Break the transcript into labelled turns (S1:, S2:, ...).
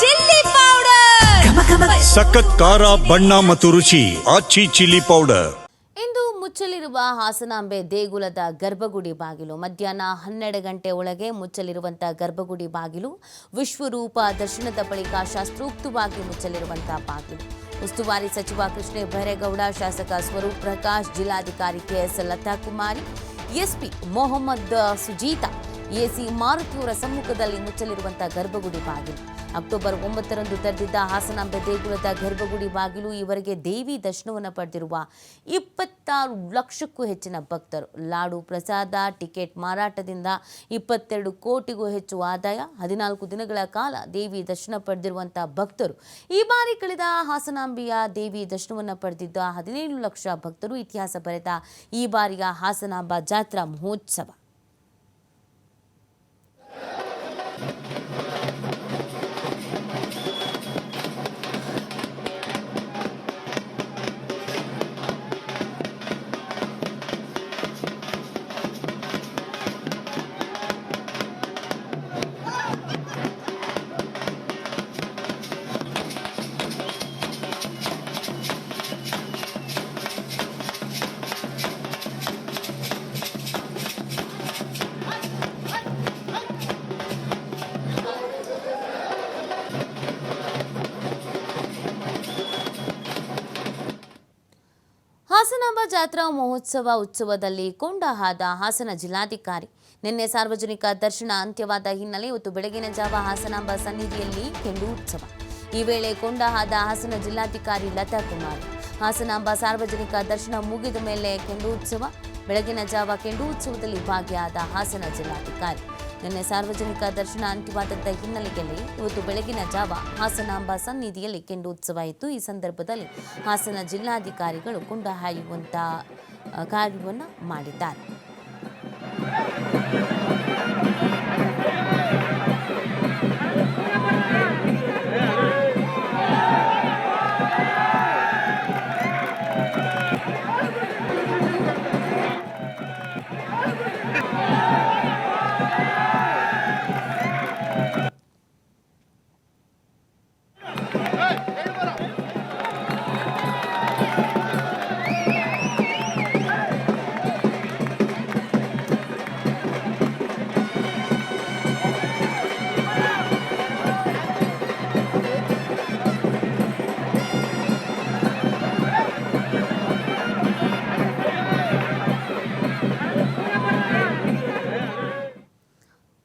S1: Chilli powder.
S2: ಸಖತ್ ಖಾರ ಬಣ್ಣ ಮತ್ತು ರುಚಿ ಆಚಿ ಚಿಲ್ಲಿ ಪೌಡರ್.
S3: ಇಂದು ಮುಚ್ಚಲಿರುವ ಹಾಸನಾಂಬೆ ದೇಗುಲದ ಗರ್ಭಗುಡಿ ಬಾಗಿಲು. ಮಧ್ಯಾಹ್ನ ಹನ್ನೆರಡು ಗಂಟೆ ಒಳಗೆ ಮುಚ್ಚಲಿರುವಂತಹ ಗರ್ಭಗುಡಿ ಬಾಗಿಲು ವಿಶ್ವರೂಪ ದರ್ಶನದ ಬಳಿಕ ಶಾಸ್ತ್ರೋಕ್ತವಾಗಿ ಮುಚ್ಚಲಿರುವಂತಹ ಬಾಗಿಲು. ಉಸ್ತುವಾರಿ ಸಚಿವ ಕೃಷ್ಣ ಭೈರೇಗೌಡ ಶಾಸಕ ಸ್ವರೂಪ್ ಪ್ರಕಾಶ್ ಜಿಲ್ಲಾಧಿಕಾರಿ KS Latha Kumari SP Mohammad Sujeetha AC ಮಾರುತಿಯವರ ಸಮ್ಮುಖದಲ್ಲಿ ಮುಚ್ಚಲಿರುವಂತಹ ಗರ್ಭಗುಡಿ ಬಾಗಿಲು. ಅಕ್ಟೋಬರ್ ಒಂಬತ್ತರಂದು ತೆರೆದಿದ್ದ ಹಾಸನಾಂಬೆ ದೇಗುಲದ ಗರ್ಭಗುಡಿ ಬಾಗಿಲು ಈವರೆಗೆ ದೇವಿ ದರ್ಶನವನ್ನು ಪಡೆದಿರುವ ಇಪ್ಪತ್ತಾರು ಲಕ್ಷಕ್ಕೂ ಹೆಚ್ಚಿನ ಭಕ್ತರು. ಲಾಡು ಪ್ರಸಾದ, ಟಿಕೆಟ್ ಮಾರಾಟದಿಂದ ಇಪ್ಪತ್ತೆರಡು ಕೋಟಿಗೂ ಹೆಚ್ಚು ಆದಾಯ, ಹದಿನಾಲ್ಕು ದಿನಗಳ ಕಾಲ ದೇವಿ ದರ್ಶನ ಪಡೆದಿರುವಂಥ ಭಕ್ತರು. ಈ ಬಾರಿ ಕಳೆದ ಹಾಸನಾಂಬೆಯ ದೇವಿ ದರ್ಶನವನ್ನು ಪಡೆದಿದ್ದ ಹದಿನೇಳು ಲಕ್ಷ ಭಕ್ತರು ಇತಿಹಾಸ ಬರೆದ ಈ ಬಾರಿಯ ಹಾಸನಾಂಬ ಜಾತ್ರಾ ಮಹೋತ್ಸವ. ಹಾಸನಾಂಬ ಜಾತ್ರಾ ಮಹೋತ್ಸವ ಉತ್ಸವದಲ್ಲಿ ಕೊಂಡಹಾದ ಹಾಸನ ಜಿಲ್ಲಾಧಿಕಾರಿ. ನಿನ್ನೆ ಸಾರ್ವಜನಿಕ ದರ್ಶನ ಅಂತ್ಯವಾದ ಹಿನ್ನೆಲೆ ಇವತ್ತು ಬೆಳಗಿನ ಜಾವ ಹಾಸನಾಂಬ ಸನ್ನಿಧಿಯಲ್ಲಿ ಕೆಂಡು ಉತ್ಸವ. ಈ ವೇಳೆ ಕೊಂಡಹಾದ ಹಾಸನ ಜಿಲ್ಲಾಧಿಕಾರಿ ಲತಾ ಕುಮಾರ್. ಹಾಸನಾಂಬ ಸಾರ್ವಜನಿಕ ದರ್ಶನ ಮುಗಿದ ಮೇಲೆ ಕೆಂಡು ಉತ್ಸವ. ಬೆಳಗಿನ ಜಾವ ಕೆಂಡು ಉತ್ಸವದಲ್ಲಿ ಭಾಗಿಯಾದ ಹಾಸನ ಜಿಲ್ಲಾಧಿಕಾರಿ. ನಿನ್ನೆ ಸಾರ್ವಜನಿಕ ದರ್ಶನ ಅಂತಿಮವಾದದ್ದ ಹಿನ್ನೆಲೆಯಲ್ಲಿ ಇವತ್ತು ಬೆಳಗಿನ ಜಾವ ಹಾಸನಾಂಬ ಸನ್ನಿಧಿಯಲ್ಲಿ ಕೆಂಡು ಉತ್ಸವ ಇತ್ತು ಈ ಸಂದರ್ಭದಲ್ಲಿ ಹಾಸನ ಜಿಲ್ಲಾಧಿಕಾರಿಗಳು ಕುಂಡ ಹಾಯುವಂಥ ಕಾರ್ಯವನ್ನು ಮಾಡಿದ್ದಾರೆ.